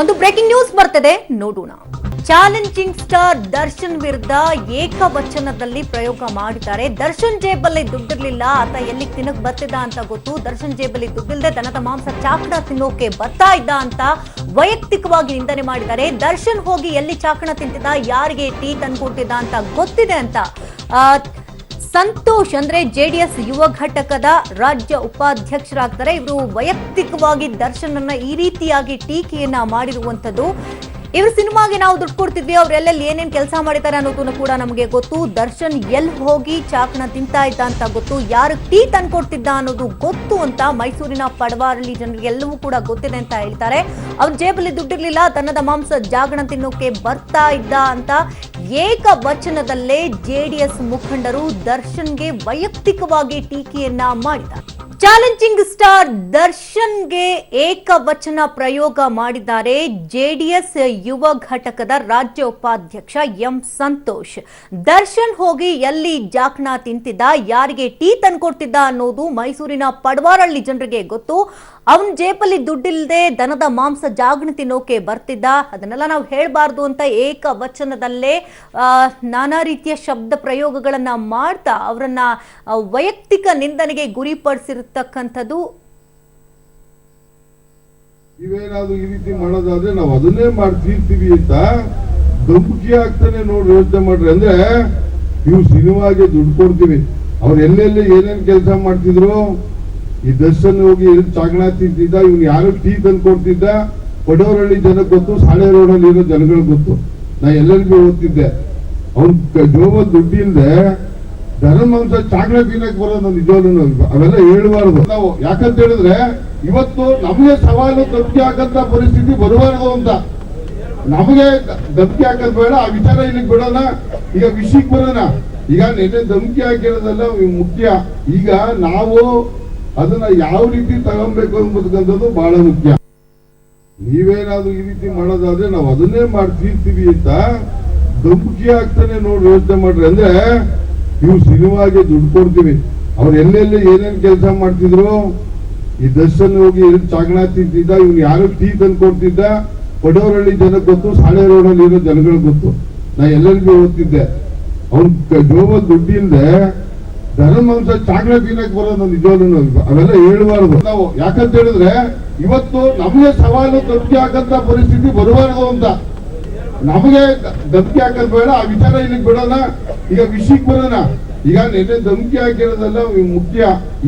ಒಂದು breaking news ಬರ್ತದೆ, ನೋಡೋಣ. ಚಾಲೆಂಜಿಂಗ್ ಸ್ಟಾರ್ ದರ್ಶನ್ ವಿರುದ್ಧ ಏಕವಚನದಲ್ಲಿ ಪ್ರಯೋಗ ಮಾಡಿದ್ದಾರೆ. ದರ್ಶನ್ ಜೇಬಲ್ಲಿ ದುಡ್ಡಿರ್ಲಿಲ್ಲ, ಆತ ಎಲ್ಲಿ ತಿನ್ನಕ್ ಬರ್ತಿದ್ದ ಅಂತ ಗೊತ್ತು. ದರ್ಶನ್ ಜೇಬಲ್ಲಿ ದುಡ್ಡಿಲ್ಲದೆ ದನದ ಮಾಂಸ ಚಾಕಣ ತಿನ್ನೋಕೆ ಬರ್ತಾ ಇದ್ದ ಅಂತ ವೈಯಕ್ತಿಕವಾಗಿ ನಿಂದನೆ ಮಾಡಿದ್ದಾರೆ. ದರ್ಶನ್ ಹೋಗಿ ಎಲ್ಲಿ ಚಾಕಣ ತಿಂತಿದ್ದ, ಯಾರಿಗೆ ಟೀ ತಂದ್ಕೊಟ್ಟಿದ್ದ ಅಂತ ಗೊತ್ತಿದೆ ಅಂತ. ಸಂತೋಷ್ ಅಂದ್ರೆ ಜೆಡಿಎಸ್ ಯುವ ಘಟಕದ ರಾಜ್ಯ ಉಪಾಧ್ಯಕ್ಷರಾಗ್ತಾರೆ. ಇವರು ವೈಯಕ್ತಿಕವಾಗಿ ದರ್ಶನ್ ಈ ರೀತಿಯಾಗಿ ಟೀಕೆಯನ್ನ ಮಾಡಿರುವಂತದ್ದು ಇವ್ರ ಸಿನಿಮಾಗೆ ನಾವು ದುಡ್ಡು ಕೊಡ್ತಿದ್ವಿ, ಅವ್ರು ಎಲ್ಲೆಲ್ಲಿ ಏನೇನ್ ಕೆಲಸ ಮಾಡಿದ್ದಾರೆ ಅನ್ನೋದನ್ನು ಕೂಡ ನಮಗೆ ಗೊತ್ತು. ದರ್ಶನ್ ಎಲ್ಲಿ ಹೋಗಿ ಚಾಕ್ನ ತಿಂತಾ ಇದ್ದ ಅಂತ ಗೊತ್ತು. ಯಾರು ಟೀ ತಂದ್ಕೊಡ್ತಿದ್ದ ಅನ್ನೋದು ಗೊತ್ತು ಅಂತ ಮೈಸೂರಿನ ಪಡವಾರಲ್ಲಿ ಜನರಿಗೆ ಎಲ್ಲವೂ ಕೂಡ ಗೊತ್ತಿದೆ ಅಂತ ಹೇಳ್ತಾರೆ. ಅವ್ರ ಜೇಬಲ್ಲಿ ದುಡ್ಡಿರ್ಲಿಲ್ಲ, ತನ್ನದ ಮಾಂಸ ಜಾಗಣ ತಿನ್ನೋಕೆ ಬರ್ತಾ ಇದ್ದ ಅಂತ ಏಕ ವಚನದಲ್ಲೇ ಜೆಡಿಎಸ್ ಮುಖಂಡರು ದರ್ಶನ್ಗೆ ವೈಯಕ್ತಿಕವಾಗಿ ಟೀಕೆಯನ್ನ ಮಾಡಿದ್ದಾರೆ. ಚಾಲೆಂಜಿಂಗ್ ಸ್ಟಾರ್ ದರ್ಶನ್ಗೆ ಏಕವಚನ ಪ್ರಯೋಗ ಮಾಡಿದ್ದಾರೆ ಜೆಡಿಎಸ್ ಯುವ ಘಟಕದ ರಾಜ್ಯ ಉಪಾಧ್ಯಕ್ಷ ಎಂ ಸಂತೋಷ್. ದರ್ಶನ್ ಹೋಗಿ ಎಲ್ಲಿ ಜಾಕ್ನ ತಿಂತಿದ್ದ, ಯಾರಿಗೆ ಟೀ ತಂದ್ಕೊಡ್ತಿದ್ದ ಅನ್ನೋದು ಮೈಸೂರಿನ ಪಡ್ವಾರಳ್ಳಿ ಜನರಿಗೆ ಗೊತ್ತು. ಅವನ್ ಜೇಬಲ್ಲಿ ದುಡ್ಡಿಲ್ಲದೆ ದನದ ಮಾಂಸ ಜಾಗೃತಿ ತಿನ್ನೋಕೆ ಬರ್ತಿದ್ದ. ಅದನ್ನೆಲ್ಲ ನಾವು ಹೇಳಬಾರ್ದು ಅಂತ ಏಕ ವಚನದಲ್ಲೇ ನಾನಾ ರೀತಿಯ ಶಬ್ದ ಪ್ರಯೋಗಗಳನ್ನ ಮಾಡ್ತಾ ಅವರನ್ನ ವೈಯಕ್ತಿಕ ನಿಂದನೆಗೆ ಗುರಿಪಡಿಸಿರ್ತಕ್ಕಂಥದ್ದು. ನೀವೇನಾದ್ರೂ ಈ ರೀತಿ ಮಾಡೋದಾದ್ರೆ ನಾವು ಅದನ್ನೇ ಮಾಡ್ತಿರ್ತೀವಿ ಅಂತ ಧಮಕಿ ಆಗ್ತಾನೆ ನೋಡಿ ಯೋಚನೆ ಮಾಡ್ರಿ. ಅಂದ್ರೆ ನೀವು ಸಿನಿಮಾಗೆ ದುಡ್ಡು ಕೊಡ್ತೀವಿ. ಅವ್ರು ಎಲ್ಲೆಲ್ಲಿ ಏನೇನ್ ಕೆಲಸ ಮಾಡ್ತಿದ್ರು ಈ ದರ್ಶನ್ ಹೋಗಿ ಚಾಗಣ ತಿಂತಿದ್ದ ಇವ್ನು ಯಾರು ಟೀ ತಂದು ಕೊಡ್ತಿದ್ದ ಪಡವರಳ್ಳಿ ಜನಕ್ಕೆ ಗೊತ್ತು, ಸಾಳೆ ರೋಡಲ್ಲಿ ಇರೋ ಜನಗಳಿಗೆ ಗೊತ್ತು. ನಾ ಎಲ್ಲರಿಗೂ ಓದ್ತಿದ್ದೆ. ಅವ್ನ ಜೋಬ ದುಡ್ಡಿಲ್ದೆ ಧರ್ಮ ಮಾಂಸ ಚಾಕ್ಲೇಟ್ ತಿನ್ನಕ್ ಬರೋದು ನಿಜವಾಗ್ಲೂ ಅವೆಲ್ಲ ಹೇಳಬಾರ್ದು. ನಾವು ಯಾಕಂತ ಹೇಳಿದ್ರೆ, ಇವತ್ತು ನಮಗೆ ಸವಾಲು ಧಮಕಿ ಹಾಕಂತ ಪರಿಸ್ಥಿತಿ ಬರಬಾರದು ಅಂತ. ನಮಗೆ ಧಮಕಿ ಹಾಕೋದ್ ಬೇಡ, ಆ ವಿಚಾರ ಇಲ್ಲಿಗೆ ಬಿಡೋಣ. ಈಗ ವಿಷಯಕ್ಕೆ ಬರೋಣ. ಈಗ ನಿನ್ನೆ ಧಮಕಿ ಹಾಕಿರೋದೆಲ್ಲ ಮುಖ್ಯ. ಈಗ ನಾವು ಅದನ್ನ ಯಾವ ರೀತಿ ತಗೊಬೇಕು ಎಂಬುದಕ್ಕಂಥದ್ದು ಬಹಳ ಮುಖ್ಯ. ನೀವೇನಾದ್ರು ಈ ರೀತಿ ಮಾಡೋದಾದ್ರೆ ನಾವು ಅದನ್ನೇ ಮಾಡ್ತಿರ್ತೀವಿ ಅಂತ ಧಮಕಿ ಆಗ್ತಾನೆ ನೋಡಿ ಯೋಚನೆ ಮಾಡ್ರಿ ಅಂದ್ರೆ ನೀವು ಸಿನಿಮಾಗೆ ದುಡ್ಡು ಕೊಡ್ತೀವಿ. ಅವ್ರು ಎಲ್ಲೆಲ್ಲಿ ಏನೇನ್ ಕೆಲಸ ಮಾಡ್ತಿದ್ರು? ಈ ದರ್ಶನ್ ಹೋಗಿ ಎಲ್ಲಿ ಚಾಗಣ ತಿಂತಿದ್ದ? ಇವ್ನು ಯಾರು ಟೀ ತಂದು ಕೊಡ್ತಿದ್ದ? ಪಡೋರಳ್ಳಿ ಜನಕ್ಕೆ ಗೊತ್ತು, ಸಾಳೆ ರೋಡಲ್ಲಿ ಇರೋ ಜನಗಳಿಗೆ ಗೊತ್ತು. ನಾ ಎಲ್ಲರಿಗೂ ಓದ್ತಿದ್ದೆ ಅವ್ನ ಜೋಬ ದುಡ್ಡು ಇಲ್ದೆ ಧರ್ಮ ಮಾಂಸ ಚಾಕ್ಲೇಟ್ ತಿನ್ನಕ್ ಬರೋದು ನಿಜವಾಗ್ಲೂ ಅವೆಲ್ಲ ಹೇಳಬಾರದು. ನಾವು ಯಾಕಂತ ಹೇಳಿದ್ರೆ, ಇವತ್ತು ನಮಗೆ ಸವಾಲು ಧಮಕಿ ಹಾಕಂತ ಪರಿಸ್ಥಿತಿ ಬರಬಾರದು ಅಂತ. ನಮಗೆ ಧಮಕಿ ಹಾಕಲ್ ಬೇಡ, ಆ ವಿಚಾರ ಇಲ್ಲಿ ಬಿಡೋಣ? ಈಗ ವಿಷಯಕ್ಕೆ ಬರೋಣ. ಈಗ ನೆನ್ನೆ ಧಮಕಿ ಹಾಕಿರೋದೆಲ್ಲ ಮುಖ್ಯ.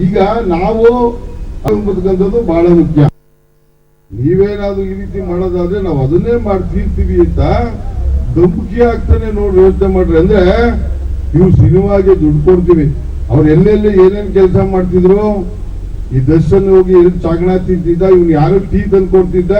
ಈಗ ನಾವು ಬದುಕಂತದ್ದು ಬಹಳ ಮುಖ್ಯ. ನೀವೇನಾದ್ರು ಈ ರೀತಿ ಮಾಡೋದಾದ್ರೆ ನಾವು ಅದನ್ನೇ ಮಾಡಿ ತೀರ್ತೀವಿ ಅಂತ ಧಮಕಿ ಹಾಕ್ತಾನೆ ನೋಡಿ ಯೋಚನೆ ಮಾಡ್ರಿ ಅಂದ್ರೆ ನೀವು ಸಿನಿಮಾಗೆ ದುಡ್ಡು ಕೊಡ್ತೀವಿ. ಅವ್ರು ಎಲ್ಲೆಲ್ಲಿ ಏನೇನು ಕೆಲಸ ಮಾಡ್ತಿದ್ರು, ಈ ದರ್ಶನ್ ಹೋಗಿ ಎಲ್ಲಿ ಚಾಗಣ ತಿಂತಿದ್ದ, ಇವ್ನು ಯಾರು ಟೀ ತಂದು ಕೊಡ್ತಿದ್ದ